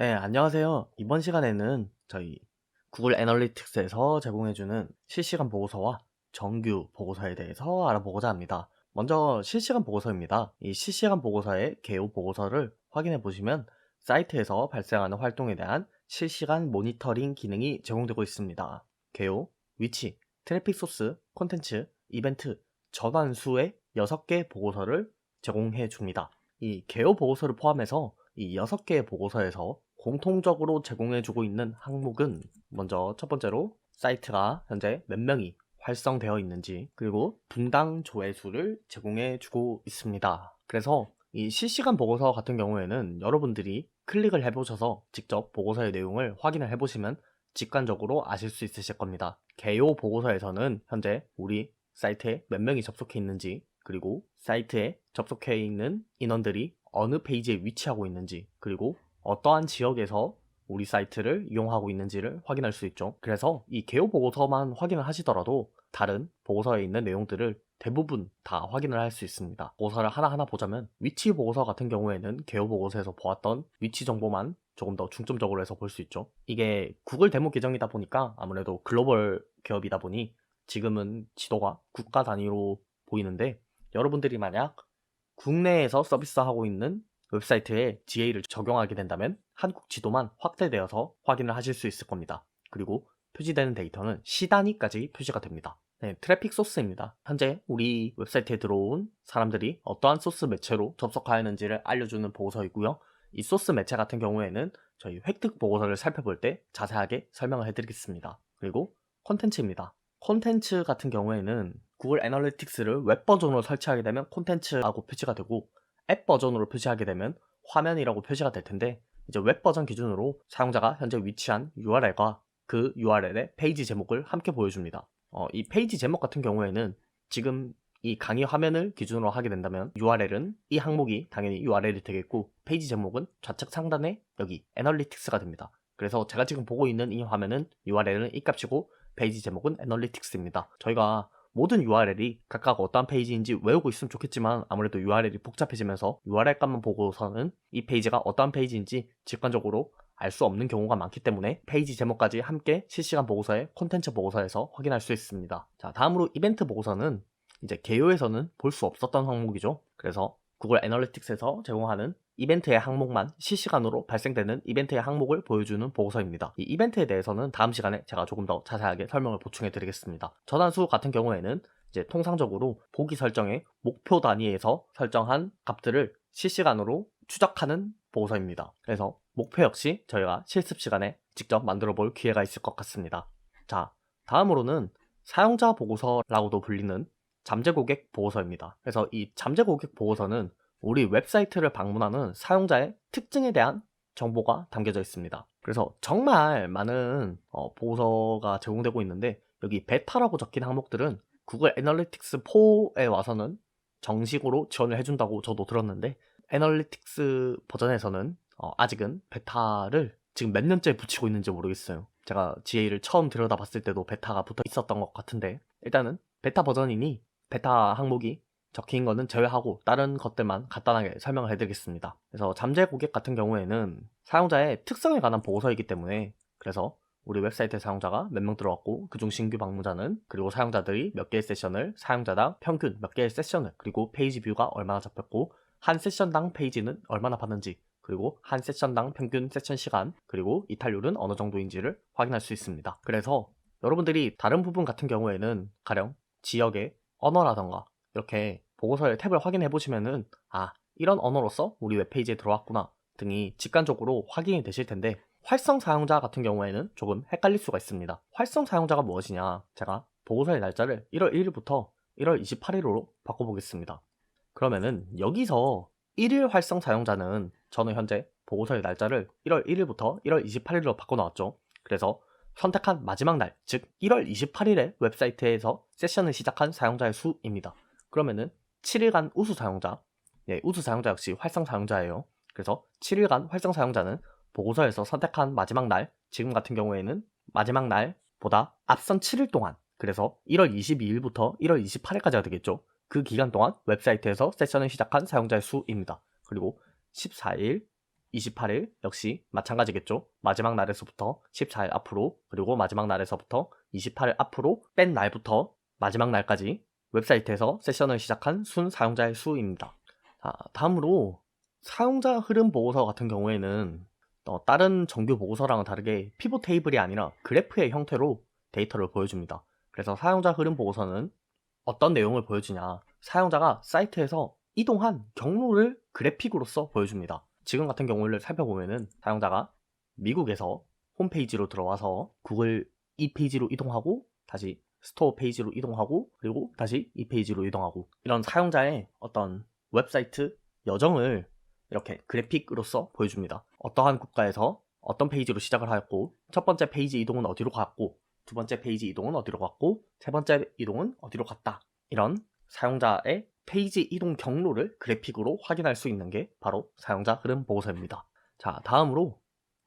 네, 안녕하세요. 이번 시간에는 저희 구글 애널리틱스에서 제공해주는 실시간 보고서와 정규 보고서에 대해서 알아보고자 합니다. 먼저 실시간 보고서입니다. 이 실시간 보고서의 개요 보고서를 확인해 보시면 사이트에서 발생하는 활동에 대한 실시간 모니터링 기능이 제공되고 있습니다. 개요, 위치, 트래픽 소스, 콘텐츠, 이벤트, 전환수의 6개 보고서를 제공해 줍니다. 이 개요 보고서를 포함해서 이 6개의 보고서에서 공통적으로 제공해주고 있는 항목은 먼저 첫 번째로 사이트가 현재 몇 명이 활성되어 있는지 그리고 분당 조회수를 제공해주고 있습니다. 그래서 이 실시간 보고서 같은 경우에는 여러분들이 클릭을 해보셔서 직접 보고서의 내용을 확인을 해보시면 직관적으로 아실 수 있으실 겁니다. 개요 보고서에서는 현재 우리 사이트에 몇 명이 접속해 있는지 그리고 사이트에 접속해 있는 인원들이 어느 페이지에 위치하고 있는지 그리고 어떠한 지역에서 우리 사이트를 이용하고 있는지를 확인할 수 있죠. 그래서 이 개요 보고서만 확인을 하시더라도 다른 보고서에 있는 내용들을 대부분 다 확인을 할 수 있습니다. 보고서를 하나하나 보자면 위치 보고서 같은 경우에는 개요 보고서에서 보았던 위치 정보만 조금 더 중점적으로 해서 볼 수 있죠. 이게 구글 데모 계정이다 보니까 아무래도 글로벌 기업이다 보니 지금은 지도가 국가 단위로 보이는데 여러분들이 만약 국내에서 서비스하고 있는 웹사이트에 GA를 적용하게 된다면 한국 지도만 확대되어서 확인을 하실 수 있을 겁니다. 그리고 표시되는 데이터는 시단위까지 표시가 됩니다. 네, 트래픽 소스입니다. 현재 우리 웹사이트에 들어온 사람들이 어떠한 소스 매체로 접속하였는지를 알려주는 보고서이고요. 이 소스 매체 같은 경우에는 저희 획득 보고서를 살펴볼 때 자세하게 설명을 해드리겠습니다. 그리고 콘텐츠입니다. 콘텐츠 같은 경우에는 구글 애널리틱스를 웹 버전으로 설치하게 되면 콘텐츠라고 표시가 되고 앱 버전으로 표시하게 되면 화면이라고 표시가 될 텐데 이제 웹 버전 기준으로 사용자가 현재 위치한 URL과 그 URL의 페이지 제목을 함께 보여줍니다. 어, 이 페이지 제목 같은 경우에는 지금 이 강의 화면을 기준으로 하게 된다면 URL은 이 항목이 당연히 URL이 되겠고 페이지 제목은 좌측 상단에 여기 애널리틱스가 됩니다. 그래서 제가 지금 보고 있는 이 화면은 URL은 이 값이고 페이지 제목은 애널리틱스입니다. 저희가 모든 URL이 각각 어떠한 페이지인지 외우고 있으면 좋겠지만 아무래도 URL이 복잡해지면서 URL 값만 보고서는 이 페이지가 어떠한 페이지인지 직관적으로 알 수 없는 경우가 많기 때문에 페이지 제목까지 함께 실시간 보고서의 콘텐츠 보고서에서 확인할 수 있습니다. 자, 다음으로 이벤트 보고서는 이제 개요에서는 볼 수 없었던 항목이죠. 그래서 구글 애널리틱스에서 제공하는 이벤트의 항목만 실시간으로 발생되는 이벤트의 항목을 보여주는 보고서입니다. 이 이벤트에 대해서는 다음 시간에 제가 조금 더 자세하게 설명을 보충해 드리겠습니다. 전환수 같은 경우에는 이제 통상적으로 보기 설정의 목표 단위에서 설정한 값들을 실시간으로 추적하는 보고서입니다. 그래서 목표 역시 저희가 실습 시간에 직접 만들어 볼 기회가 있을 것 같습니다. 자, 다음으로는 사용자 보고서라고도 불리는 잠재 고객 보고서입니다. 그래서 이 잠재 고객 보고서는 우리 웹사이트를 방문하는 사용자의 특징에 대한 정보가 담겨져 있습니다. 그래서 정말 많은 어, 보고서가 제공되고 있는데 여기 베타라고 적힌 항목들은 구글 애널리틱스 4에 와서는 정식으로 지원을 해준다고 저도 들었는데 애널리틱스 버전에서는 어, 아직은 베타를 지금 몇 년째 붙이고 있는지 모르겠어요. 제가 GA를 처음 들여다봤을 때도 베타가 붙어 있었던 것 같은데 일단은 베타 버전이니 베타 항목이 적힌 거는 제외하고 다른 것들만 간단하게 설명을 해드리겠습니다. 그래서 잠재 고객 같은 경우에는 사용자의 특성에 관한 보고서이기 때문에 그래서 우리 웹사이트 사용자가 몇 명 들어왔고 그중 신규 방문자는 그리고 사용자들이 몇 개의 세션을 사용자당 평균 몇 개의 세션을 그리고 페이지 뷰가 얼마나 잡혔고 한 세션당 페이지는 얼마나 받는지 그리고 한 세션당 평균 세션 시간 그리고 이탈률은 어느 정도인지를 확인할 수 있습니다. 그래서 여러분들이 다른 부분 같은 경우에는 가령 지역의 언어라던가 이렇게 보고서의 탭을 확인해 보시면은 아 이런 언어로서 우리 웹페이지에 들어왔구나 등이 직관적으로 확인이 되실 텐데 활성 사용자 같은 경우에는 조금 헷갈릴 수가 있습니다. 활성 사용자가 무엇이냐 제가 보고서의 날짜를 1월 1일부터 1월 28일로 바꿔보겠습니다. 그러면은 여기서 1일 활성 사용자는 저는 현재 보고서의 날짜를 1월 1일부터 1월 28일로 바꿔놓았죠. 그래서 선택한 마지막 날, 즉 1월 28일에 웹사이트에서 세션을 시작한 사용자의 수입니다. 그러면은 7일간 우수 사용자, 예, 우수 사용자 역시 활성 사용자예요. 그래서 7일간 활성 사용자는 보고서에서 선택한 마지막 날, 지금 같은 경우에는 마지막 날보다 앞선 7일 동안, 그래서 1월 22일부터 1월 28일까지가 되겠죠. 그 기간 동안 웹사이트에서 세션을 시작한 사용자의 수입니다. 그리고 14일, 28일 역시 마찬가지겠죠. 마지막 날에서부터 14일 앞으로 그리고 마지막 날에서부터 28일 앞으로 뺀 날부터 마지막 날까지 웹사이트에서 세션을 시작한 순 사용자의 수입니다. 자, 다음으로 사용자 흐름 보고서 같은 경우에는 어, 다른 정규 보고서랑은 다르게 피봇 테이블이 아니라 그래프의 형태로 데이터를 보여줍니다. 그래서 사용자 흐름 보고서는 어떤 내용을 보여주냐 사용자가 사이트에서 이동한 경로를 그래픽으로서 보여줍니다. 지금 같은 경우를 살펴보면은 사용자가 미국에서 홈페이지로 들어와서 구글 이 페이지로 이동하고 다시 스토어 페이지로 이동하고 그리고 다시 이 페이지로 이동하고 이런 사용자의 어떤 웹사이트 여정을 이렇게 그래픽으로서 보여줍니다. 어떠한 국가에서 어떤 페이지로 시작을 하였고 첫 번째 페이지 이동은 어디로 갔고 두 번째 페이지 이동은 어디로 갔고 세 번째 이동은 어디로 갔다. 이런 사용자의 페이지 이동 경로를 그래픽으로 확인할 수 있는 게 바로 사용자 흐름 보고서입니다. 자, 다음으로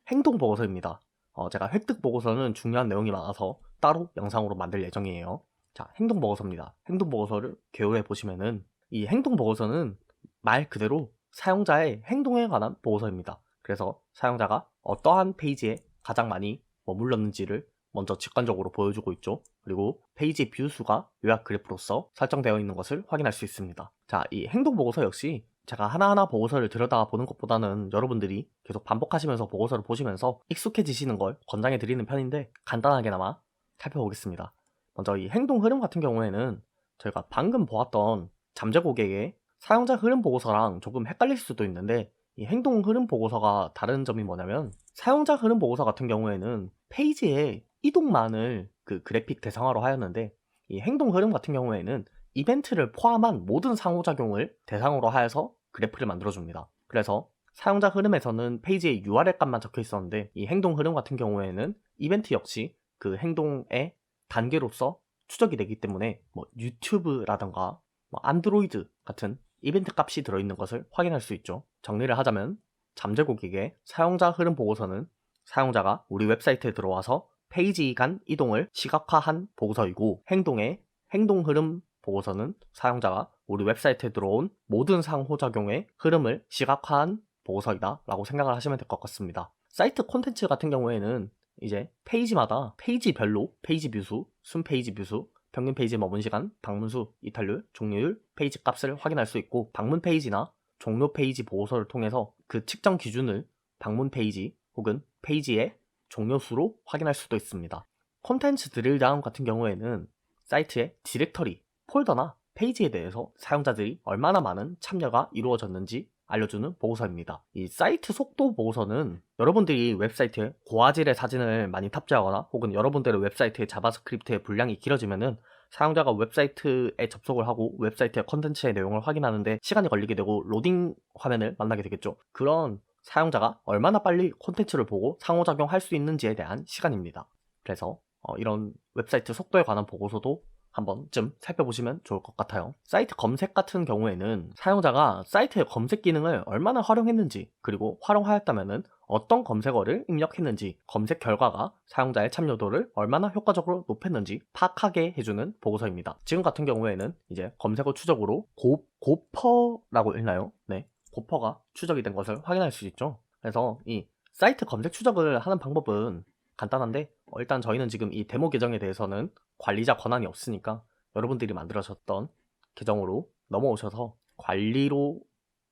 행동 보고서입니다. 어, 제가 획득 보고서는 중요한 내용이 많아서 따로 영상으로 만들 예정이에요. 자, 행동 보고서입니다. 행동 보고서를 개요해 보시면은 이 행동 보고서는 말 그대로 사용자의 행동에 관한 보고서입니다. 그래서 사용자가 어떠한 페이지에 가장 많이 머물렀는지를 먼저 직관적으로 보여주고 있죠. 그리고 페이지 뷰 수가 요약 그래프로서 설정되어 있는 것을 확인할 수 있습니다. 자, 이 행동 보고서 역시 제가 하나하나 보고서를 들여다 보는 것보다는 여러분들이 계속 반복하시면서 보고서를 보시면서 익숙해지시는 걸 권장해 드리는 편인데 간단하게나마 살펴보겠습니다. 먼저 이 행동 흐름 같은 경우에는 저희가 방금 보았던 잠재 고객의 사용자 흐름 보고서랑 조금 헷갈릴 수도 있는데 이 행동 흐름 보고서가 다른 점이 뭐냐면 사용자 흐름 보고서 같은 경우에는 페이지의 이동만을 그 그래픽 대상화로 하였는데 이 행동 흐름 같은 경우에는 이벤트를 포함한 모든 상호작용을 대상으로 하여서 그래프를 만들어줍니다. 그래서 사용자 흐름에서는 페이지의 URL 값만 적혀 있었는데 이 행동 흐름 같은 경우에는 이벤트 역시 그 행동의 단계로서 추적이 되기 때문에 뭐 유튜브라던가 뭐 안드로이드 같은 이벤트 값이 들어있는 것을 확인할 수 있죠. 정리를 하자면 잠재 고 객의 사용자 흐름 보고서는 사용자가 우리 웹사이트에 들어와서 페이지 간 이동을 시각화한 보고서이고 행동의 행동 흐름 보고서는 사용자가 우리 웹사이트에 들어온 모든 상호작용의 흐름을 시각화한 보고서이다 라고 생각을 하시면 될 것 같습니다. 사이트 콘텐츠 같은 경우에는 이제 페이지마다 페이지별로 페이지 뷰수, 순 페이지 뷰수, 평균 페이지 머문 시간, 방문수, 이탈률, 종료율, 페이지 값을 확인할 수 있고 방문 페이지나 종료 페이지 보고서를 통해서 그 측정 기준을 방문 페이지 혹은 페이지의 종료수로 확인할 수도 있습니다. 콘텐츠 드릴다운 같은 경우에는 사이트의 디렉터리, 폴더나 페이지에 대해서 사용자들이 얼마나 많은 참여가 이루어졌는지 알려주는 보고서입니다. 이 사이트 속도 보고서는 여러분들이 웹사이트에 고화질의 사진을 많이 탑재하거나 혹은 여러분들의 웹사이트의 자바스크립트의 분량이 길어지면은 사용자가 웹사이트에 접속을 하고 웹사이트의 컨텐츠의 내용을 확인하는데 시간이 걸리게 되고 로딩 화면을 만나게 되겠죠. 그런 사용자가 얼마나 빨리 콘텐츠를 보고 상호작용할 수 있는지에 대한 시간입니다. 그래서 어, 이런 웹사이트 속도에 관한 보고서도 한 번쯤 살펴보시면 좋을 것 같아요. 사이트 검색 같은 경우에는 사용자가 사이트의 검색 기능을 얼마나 활용했는지 그리고 활용하였다면 어떤 검색어를 입력했는지 검색 결과가 사용자의 참여도를 얼마나 효과적으로 높였는지 파악하게 해주는 보고서입니다. 지금 같은 경우에는 이제 검색어 추적으로 고, 고퍼라고 읽나요? 네. 고퍼가 추적이 된 것을 확인할 수 있죠. 그래서 이 사이트 검색 추적을 하는 방법은 간단한데 어, 일단 저희는 지금 이 데모 계정에 대해서는 관리자 권한이 없으니까 여러분들이 만들어졌던 계정으로 넘어오셔서 관리로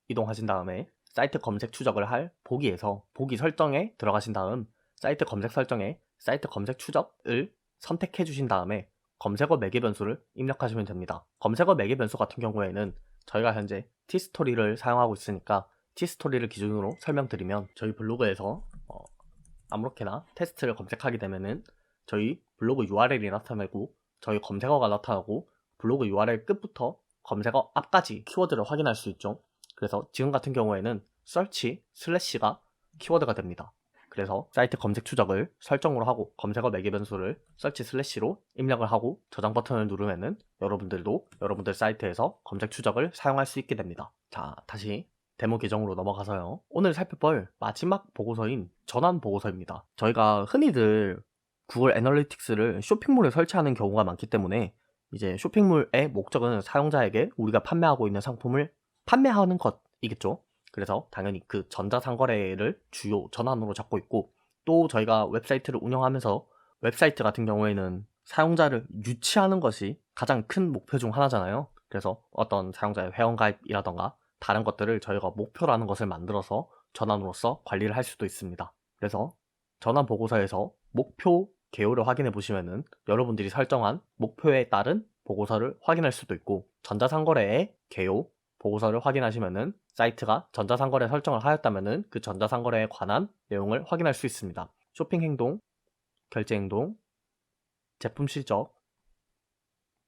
이동하신 다음에 사이트 검색 추적을 할 보기에서 보기 설정에 들어가신 다음 사이트 검색 설정에 사이트 검색 추적을 선택해 주신 다음에 검색어 매개 변수를 입력하시면 됩니다. 검색어 매개 변수 같은 경우에는 저희가 현재 티스토리를 사용하고 있으니까 티스토리를 기준으로 설명드리면 저희 블로그에서 어, 아무렇게나 테스트를 검색하게 되면은 저희 블로그 URL이 나타나고 저희 검색어가 나타나고 블로그 URL 끝부터 검색어 앞까지 키워드를 확인할 수 있죠. 그래서 지금 같은 경우에는 search 슬래시가 키워드가 됩니다. 그래서 사이트 검색 추적을 설정으로 하고 검색어 매개 변수를 search 슬래시로 입력을 하고 저장 버튼을 누르면은 여러분들도 여러분들 사이트에서 검색 추적을 사용할 수 있게 됩니다. 자, 다시 데모 계정으로 넘어가서요. 오늘 살펴볼 마지막 보고서인 전환 보고서입니다. 저희가 흔히들 구글 애널리틱스를 쇼핑몰에 설치하는 경우가 많기 때문에 이제 쇼핑몰의 목적은 사용자에게 우리가 판매하고 있는 상품을 판매하는 것이겠죠. 그래서 당연히 그 전자상거래를 주요 전환으로 잡고 있고 또 저희가 웹사이트를 운영하면서 웹사이트 같은 경우에는 사용자를 유치하는 것이 가장 큰 목표 중 하나잖아요. 그래서 어떤 사용자의 회원가입이라던가 다른 것들을 저희가 목표라는 것을 만들어서 전환으로서 관리를 할 수도 있습니다. 그래서 전환 보고서에서 목표 개요를 확인해 보시면은 여러분들이 설정한 목표에 따른 보고서를 확인할 수도 있고 전자상거래의 개요 보고서를 확인하시면은 사이트가 전자상거래 설정을 하였다면은 그 전자상거래에 관한 내용을 확인할 수 있습니다. 쇼핑 행동, 결제 행동, 제품 실적,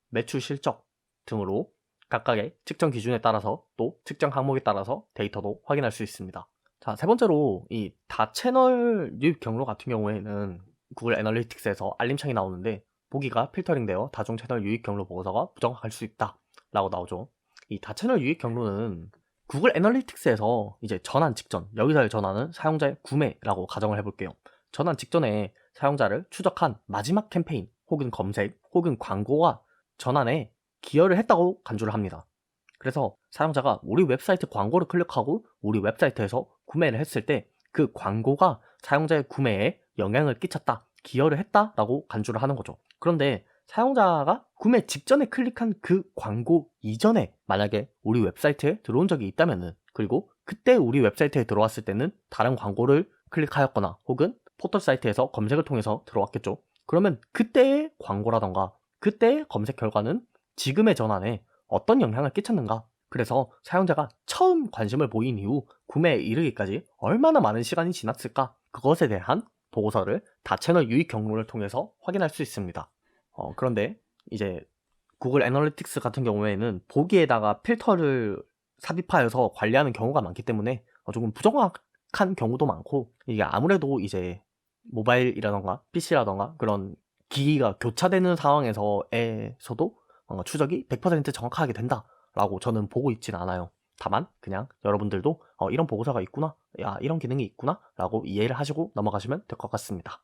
매출 실적 등으로 각각의 측정 기준에 따라서 또 측정 항목에 따라서 데이터도 확인할 수 있습니다. 자, 세 번째로 이 다 채널 유입 경로 같은 경우에는 구글 애널리틱스에서 알림창이 나오는데 보기가 필터링되어 다중 채널 유입 경로 보고서가 부정할 수 있다 라고 나오죠. 이 다 채널 유입 경로는 구글 애널리틱스에서 이제 전환 직전, 여기서의 전환은 사용자의 구매라고 가정을 해볼게요. 전환 직전에 사용자를 추적한 마지막 캠페인 혹은 검색 혹은 광고와 전환에 기여를 했다고 간주를 합니다. 그래서 사용자가 우리 웹사이트 광고를 클릭하고 우리 웹사이트에서 구매를 했을 때 그 광고가 사용자의 구매에 영향을 끼쳤다, 기여를 했다라고 간주를 하는 거죠. 그런데 사용자가 구매 직전에 클릭한 그 광고 이전에 만약에 우리 웹사이트에 들어온 적이 있다면은 그리고 그때 우리 웹사이트에 들어왔을 때는 다른 광고를 클릭하였거나 혹은 포털 사이트에서 검색을 통해서 들어왔겠죠. 그러면 그때의 광고라던가 그때의 검색 결과는 지금의 전환에 어떤 영향을 끼쳤는가? 그래서 사용자가 처음 관심을 보인 이후 구매에 이르기까지 얼마나 많은 시간이 지났을까? 그것에 대한 보고서를 다채널 유입 경로를 통해서 확인할 수 있습니다. 어, 그런데 이제 구글 애널리틱스 같은 경우에는 보기에다가 필터를 삽입하여서 관리하는 경우가 많기 때문에 어, 조금 부정확한 경우도 많고 이게 아무래도 이제 모바일이라던가 PC라던가 그런 기기가 교차되는 상황에서에서도 뭔가 추적이 100% 정확하게 된다라고 저는 보고 있진 않아요. 다만 그냥 여러분들도 어, 이런 보고서가 있구나, 야 이런 기능이 있구나라고 이해를 하시고 넘어가시면 될 것 같습니다.